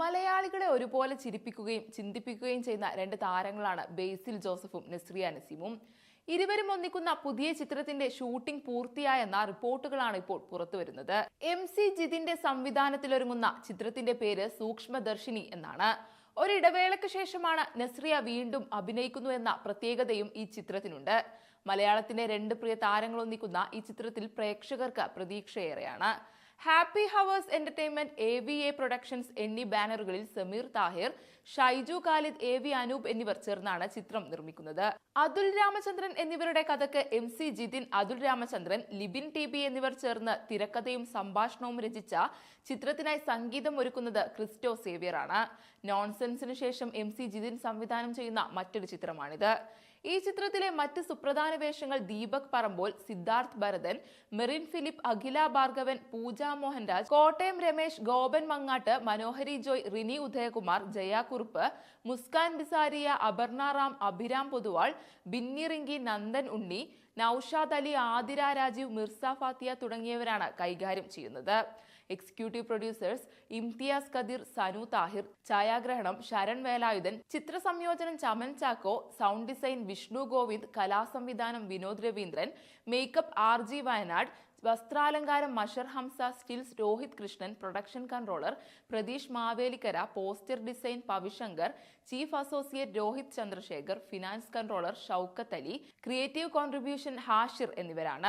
മലയാളികളെ ഒരുപോലെ ചിരിപ്പിക്കുകയും ചിന്തിപ്പിക്കുകയും ചെയ്യുന്ന രണ്ട് താരങ്ങളാണ് ബേസിൽ ജോസഫും നസ്രിയ നസീമും. ഇരുവരും ഒന്നിക്കുന്ന പുതിയ ചിത്രത്തിന്റെ ഷൂട്ടിംഗ് പൂർത്തിയായെന്ന റിപ്പോർട്ടുകളാണ് ഇപ്പോൾ പുറത്തുവരുന്നത് എം സി ജിതിന്റെ സംവിധാനത്തിലൊരുങ്ങുന്ന ചിത്രത്തിന്റെ പേര് സൂക്ഷ്മദർശിനി എന്നാണ്. ഒരിടവേളയ്ക്ക് ശേഷമാണ് നസ്രിയ വീണ്ടും അഭിനയിക്കുന്നു എന്ന പ്രത്യേകതയും ഈ ചിത്രത്തിനുണ്ട്. മലയാളത്തിന്റെ രണ്ട് പ്രിയ താരങ്ങളൊന്നിക്കുന്ന ഈ ചിത്രത്തിൽ പ്രേക്ഷകർക്ക് പ്രതീക്ഷയേറെയാണ്. Happy hours entertainment A V A productions എന്നീ ബാനറുകളിൽ സമീർ താഹിർ ഷൈജു ഖാലിദ് എ വി അനൂപ് എന്നിവർ ചേർന്നാണ് ചിത്രം നിർമ്മിക്കുന്നത്. അതുൽ രാമചന്ദ്രൻ എന്നിവരുടെ കഥക്ക് M C Jithin Athul Ramachandran Libin T B എന്നിവർ ചേർന്ന് തിരക്കഥയും സംഭാഷണവും രചിച്ച ചിത്രത്തിനായി സംഗീതം ഒരുക്കുന്നത് ക്രിസ്റ്റോ സേവ്യർ ആണ്. നോൺസെൻസിന് ശേഷം എം സി ജിതിൻ സംവിധാനം ചെയ്യുന്ന മറ്റൊരു ചിത്രമാണിത്. ഈ ചിത്രത്തിലെ മറ്റ് സുപ്രധാന വേഷങ്ങൾ ദീപക് പറമ്പോൾ സിദ്ധാർത്ഥ് ഭരതൻ മെറിൻ ഫിലിപ്പ് അഖില ഭാർഗവൻ പൂജ മോഹൻരാജ് കോട്ടയം രമേശ് ഗോപൻ മങ്ങാട്ട് മനോഹരി ജോയ് റിനി ഉദയകുമാർ ജയാകുറുപ്പ് മുസ്കാൻ ബിസാരിയ അപർണ റാം അഭിരാം പൊതുവാൾ ബിന്നി റിങ്കി നന്ദൻ ഉണ്ണി നൌഷാദ് അലി ആതിര രാജീവ് മിർസ ഫാത്തിയ തുടങ്ങിയവരാണ് കൈകാര്യം ചെയ്യുന്നത്. എക്സിക്യൂട്ടീവ് പ്രൊഡ്യൂസേഴ്സ് ഇംതിയാസ് കദീർ സനു താഹിർ ഛായാഗ്രഹണം ശരൺ വേലായുധൻ ചിത്രസംയോജനം Chaman Chacko sound design Vishnu Govind കലാസംവിധാനം Vinod Raveendran makeup R G Wayanad വസ്ത്രാലങ്കാരം Mashar Hamza stills Rohit Krishnan production controller Pratheesh Mavelikkara poster design Pavishankar chief associate Rohit Chandrasekhar finance controller Shoukath Ali creative contribution Hashir എന്നിവരാണ്.